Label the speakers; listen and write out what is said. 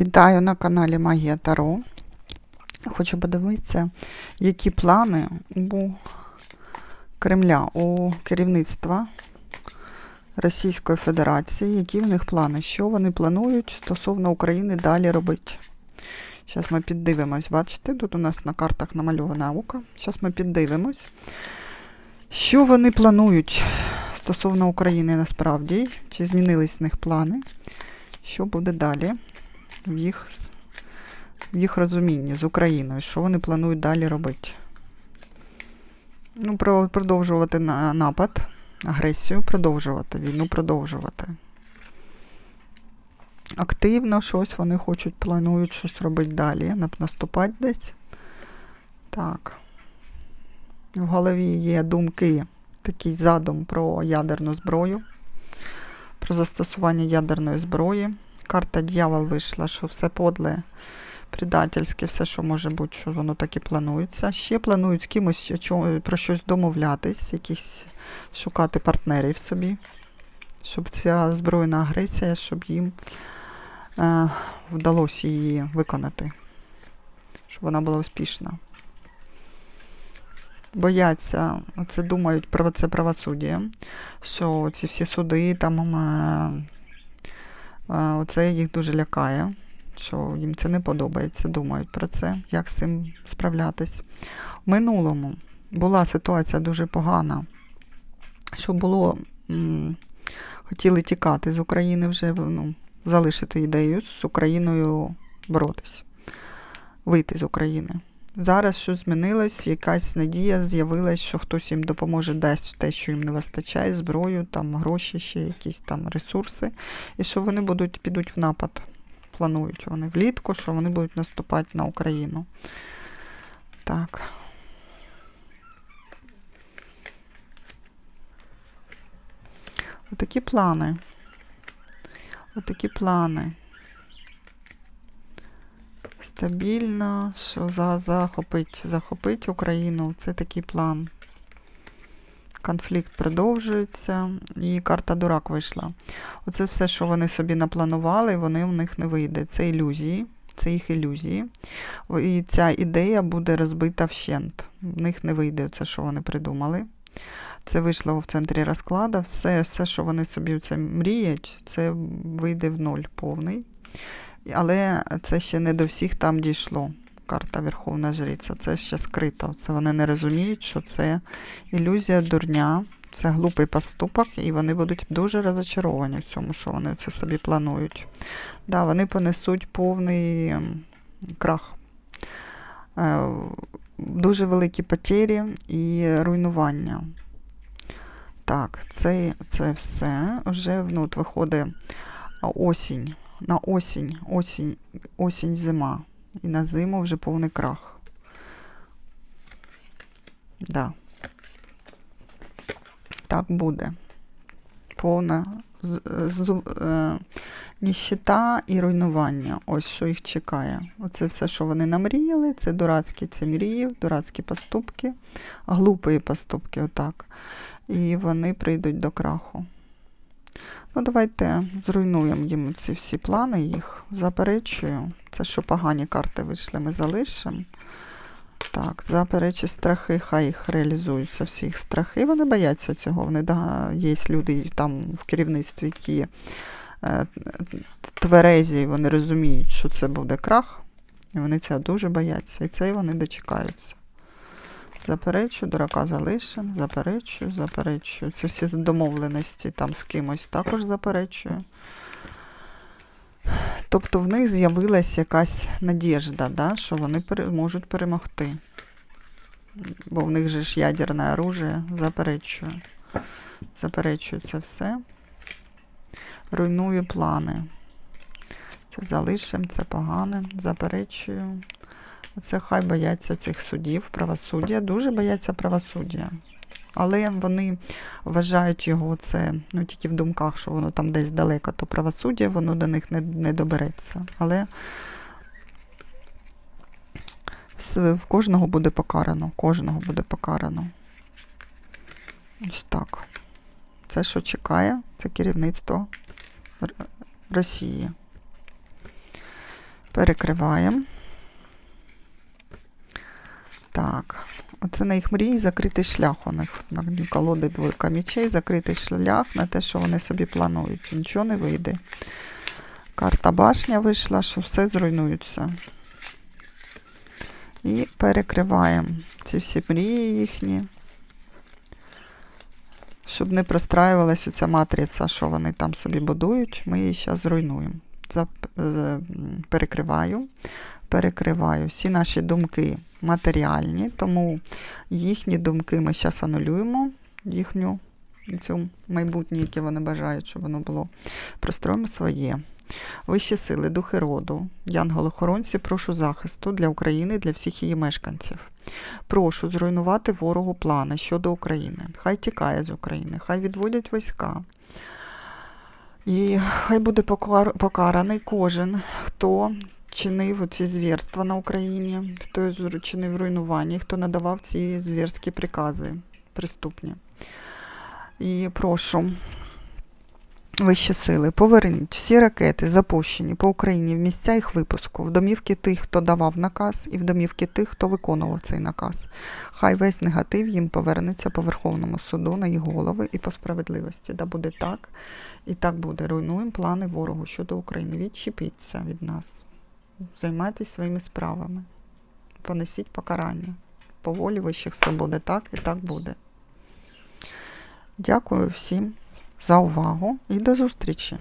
Speaker 1: Вітаю на каналі Магія Таро. Хочу подивитися, які плани у Кремля, у керівництва Російської Федерації, які в них плани, що вони планують стосовно України далі робити. Зараз ми піддивимось, бачите, тут у нас на картах намальована око. Зараз ми піддивимось, що вони планують стосовно України насправді, чи змінились в них плани, що буде далі в їх, в їх розумінні з Україною, що вони планують далі робити. Ну, продовжувати напад, агресію, продовжувати, війну продовжувати. Активно щось вони хочуть, планують щось робити далі, наступати десь. Так. В голові є думки, такий задум про ядерну зброю, про застосування ядерної зброї. Карта дьявол вийшла, що все подле, предательське, все, що може бути, що воно так і планується. Ще планують з кимось про щось домовлятись, якісь шукати партнерів собі, щоб ця збройна агресія, щоб їм е, вдалося її виконати, щоб вона була успішна. Бояться, оце думають про це правосуддя, що ці всі суди там. Е, Оце їх дуже лякає, що їм це не подобається, думають про це, як з цим справлятись. В минулому була ситуація дуже погана, що було, хотіли тікати з України вже, ну, залишити ідею з Україною боротись, вийти з України. Зараз щось змінилось, якась надія з'явилась, що хтось їм допоможе дасть те, що їм не вистачає, зброю, там гроші, ще якісь там ресурси, і що вони будуть підуть в напад. Планують вони влітку, що вони будуть наступати на Україну. Так. Отакі плани. Отакі плани. Стабільно, що за, захопить, захопить Україну. Це такий план. Конфлікт продовжується, і карта дурак вийшла. Оце все, що вони собі напланували, вони в них не вийде. Це ілюзії, це їх ілюзії. І ця ідея буде розбита вщент. В них не вийде це, що вони придумали. Це вийшло в центрі розкладу. Все, все що вони собі це мріють, це вийде в ноль повний. Але це ще не до всіх там дійшло. Карта Верховна Жриця. Це ще скрито. Це вони не розуміють, що це ілюзія дурня, це глупий поступок, і вони будуть дуже розочаровані в цьому, що вони це собі планують. Да, вони понесуть повний крах. Е, Дуже великі потері і руйнування. Так, це, це все вже ну, от виходить осінь на осінь, осінь, осінь, зима. І на зиму вже повний крах. Да. Так буде. Повна з, е, ніщита і руйнування. Ось що їх чекає. Оце все, що вони намріяли, це дурацькі це мрії, дурацькі поступки, глупі поступки, отак. І вони прийдуть до краху. Ну, давайте зруйнуємо їм ці всі плани їх. Заперечую. Це що погані карти вийшли, ми залишимо. Так, заперечі страхи, хай їх реалізуються, всі їх страхи. Вони бояться цього. Вони, да, Є люди там в керівництві, які е, тверезі, вони розуміють, що це буде крах. І вони цього дуже бояться. І це вони дочекаються. Заперечую, дурака залишимо, заперечую, заперечую. Це всі домовленості там з кимось також заперечую. Тобто в них з'явилася якась надіжда, да, що вони можуть перемогти. Бо в них же ж ядерне оружие. Заперечую. Заперечую це все. Руйную плани. Це залишимо, це погане. Заперечую. Оце хай бояться цих судів, правосуддя, дуже бояться правосуддя. Але вони вважають його це ну, тільки в думках, що воно там десь далеко, то правосуддя, воно до них не, не добереться. Але в, в кожного буде покарано, кожного буде покарано. Ось так. Це, що чекає, це керівництво Росії. Перекриваємо. Так. Оце на їх мрії закритий шлях у них. На колоди двойка мічей, закритий шлях на те, що вони собі планують. Нічого не вийде. Карта башня вийшла, що все зруйнується. І перекриваємо ці всі мрії їхні. Щоб не простраювалась оця матриця, що вони там собі будують, ми її зараз зруйнуємо. Е, Перекриваю. Перекриваю всі наші думки матеріальні, тому їхні думки ми зараз анулюємо, їхню цю майбутнє, яке вони бажають, щоб воно було. Простроїмо своє. Вищі сили, духи роду, янголи-хоронці, прошу захисту для України, для всіх її мешканців. Прошу зруйнувати ворогу плани щодо України. Хай тікає з України, хай відводять війська. І хай буде покараний кожен, хто чинив ці звірства на Україні, хто чинив руйнування, хто надавав ці звірські прикази преступні. І прошу вищі сили, поверніть всі ракети, запущені по Україні в місця їх випуску, в домівки тих, хто давав наказ, і в домівки тих, хто виконував цей наказ. Хай весь негатив їм повернеться по Верховному суду на їх голови і по справедливості. Да буде так, і так буде. Руйнуємо плани ворогу щодо України. Відчепіться від нас. Займайтесь своїми справами. Понесіть покарання. По волі вищих все буде так і так буде. Дякую всім за увагу і до зустрічі!